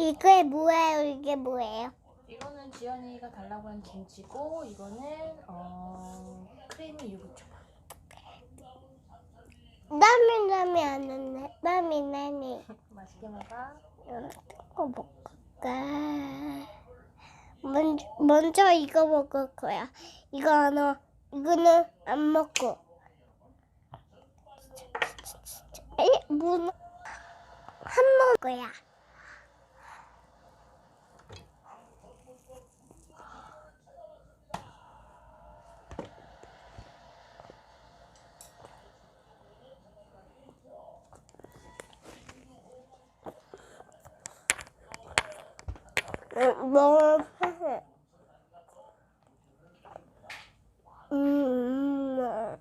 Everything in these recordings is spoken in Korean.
이게 뭐예요? 이게 뭐예요? 이거는 지연이가 달라고 한 김치고 이거는 어 크리미 유부초밥. 남이 남이 안 했네. 남이 남이. 맛있게 먹어. 이거 먹을까? 먼저, 먼저 이거 먹을 거야. 이거 하나, 이거는 안 먹고. 에? 문, 한 먹을 거야. 뭐, 음,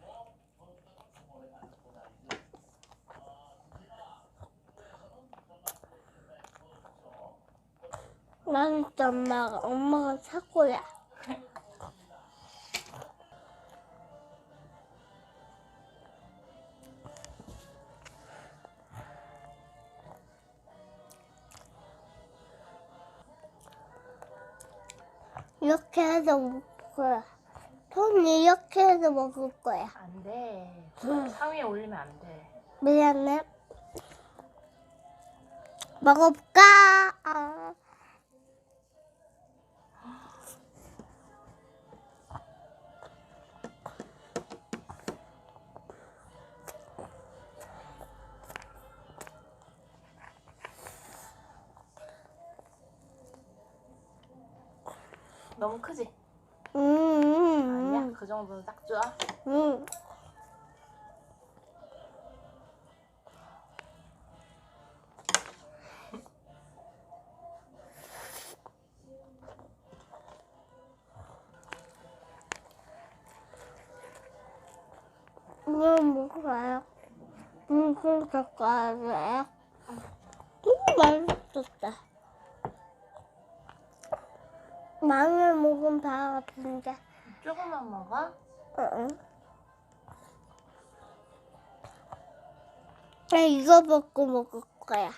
나는 또 엄마가, 엄마가 사고야. 이렇게 해서 먹을 거야. 손 이렇게 해서 먹을 거야. 안 돼. 응. 상위에 올리면 안 돼. 미안해. 먹어볼까? 아. 너무 크지? 음, 아니야? 그 정도는 딱 좋아. 음. 이거 먹어봐요. 무슨 젓갈이에요? 음, 맛있었다. 마늘 먹은 바 같은데. 조금만 먹어. 응. 나 이거 먹고 먹을 거야.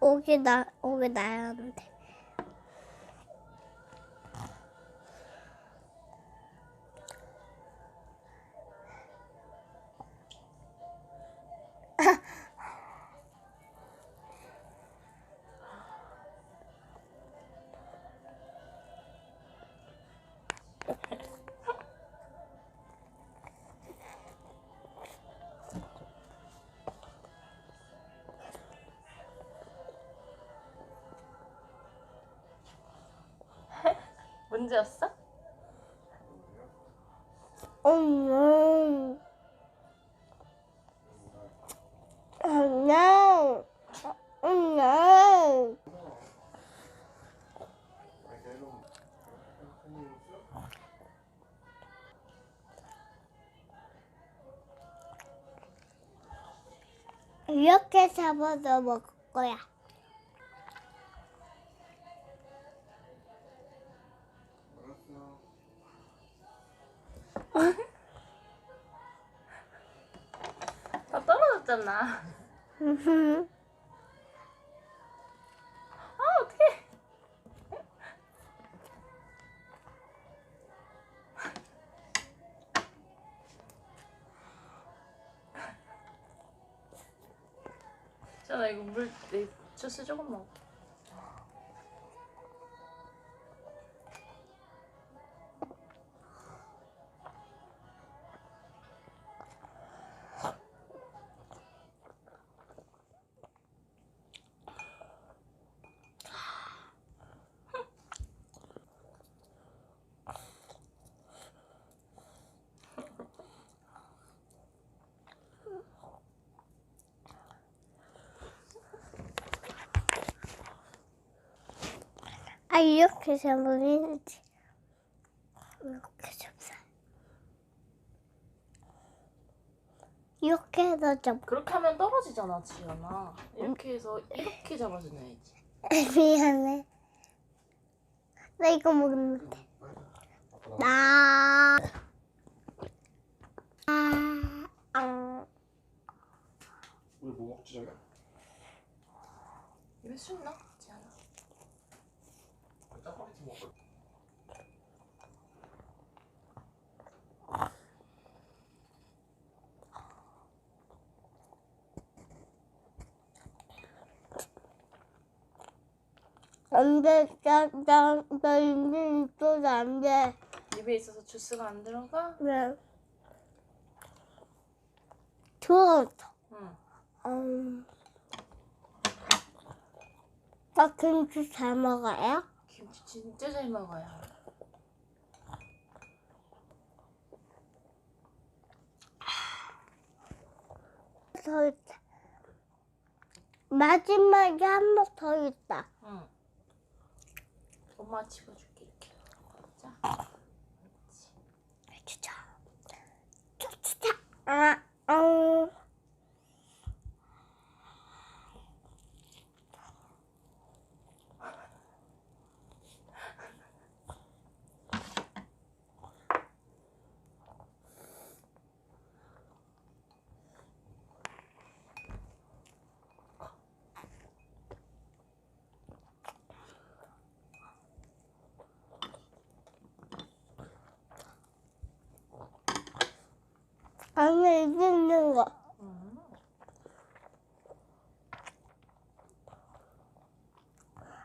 오게 나 오게 나야 하는데. 문제였어? Oh no. Oh. 이렇게 잡아서 먹을 거야. 다 떨어졌잖아. 아 어떡해. 나 이거 물, 내 주스 조금 먹어. 아 이렇게 잡으면지 이렇게 잡자. 이렇게 해서 잡. 그렇게 하면 떨어지잖아, 지연아. 이렇게 음. 해서 이렇게 잡아주야지 미안해. 나 이거 먹는데. 나. 아, 왜뭐 먹지 자기야? 입에 술 나? 안 돼, 나, 나, 나 입에 있어도 안 돼. 입에 있어서 주스가 안 들어가? 네. 좋았어. 응. 음. 나 김치 잘 먹어요? 김치 진짜 잘 먹어요. 더 있다. 마지막에 한 번 더 있다. 응. 엄마 집어줄게. 이렇게. 자. 그렇지. 진짜. 진짜. 아, 어. 안에 있는 거. 응.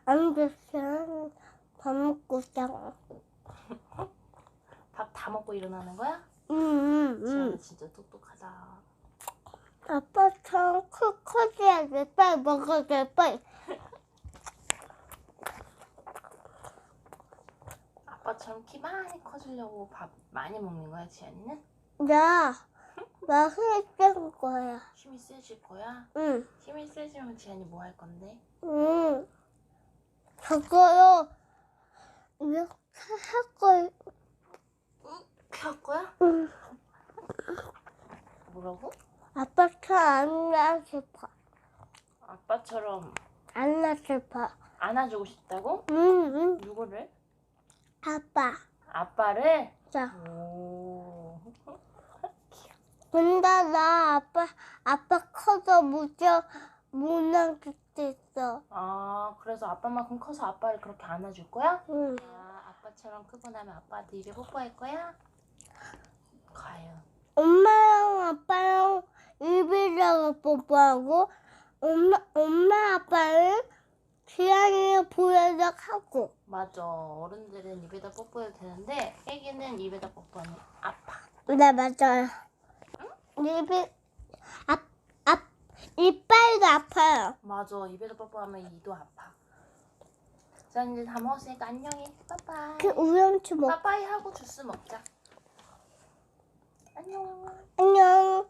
안 됐어. 밥 먹고 싶어. 밥다 먹고 일어나는 거야? 응, 응, 응. 진짜 똑똑하다. 아빠처럼 크, 커져야 돼. 빨리 먹어야 돼. 빨리. 아빠처럼 키 많이 커지려고 밥 많이 먹는 거야, 지안이는? 나, 나 힘든 거야. 힘이 세질 거야? 응, 힘이 세지면 지안이 뭐 할 건데? 응. 저거요. 이렇게 할 거야. 이렇게 할 거야? 응. 뭐라고? 아빠처럼 안나 싶어. 아빠처럼 안나 싶어. 안아주고 싶다고? 응, 응. 누구를? 아빠. 아빠를? 자, 오. 근데 나 아빠, 아빠 커서 무저, 못난 게 있어. 아, 그래서 아빠만큼 커서 아빠를 그렇게 안아줄 거야? 응. 아, 아빠처럼 크고 나면 아빠한테 입에 뽀뽀할 거야? 과연. 엄마랑 아빠랑 입이라고 뽀뽀하고 엄마 엄마 아빠는 지안이를 보여서 하고 맞아. 어른들은 입에다 뽀뽀해도 되는데 애기는 입에다 뽀뽀하면 아파. 네 맞아요 입이 앞 앞 이빨도 아파요 맞아. 입에다 뽀뽀하면 이도 아파. 자, 이제 다 먹었으니까 안녕해. 빠빠이. 그 우연치 뭐 빠빠이 하고 주스 먹자. 안녕. 안녕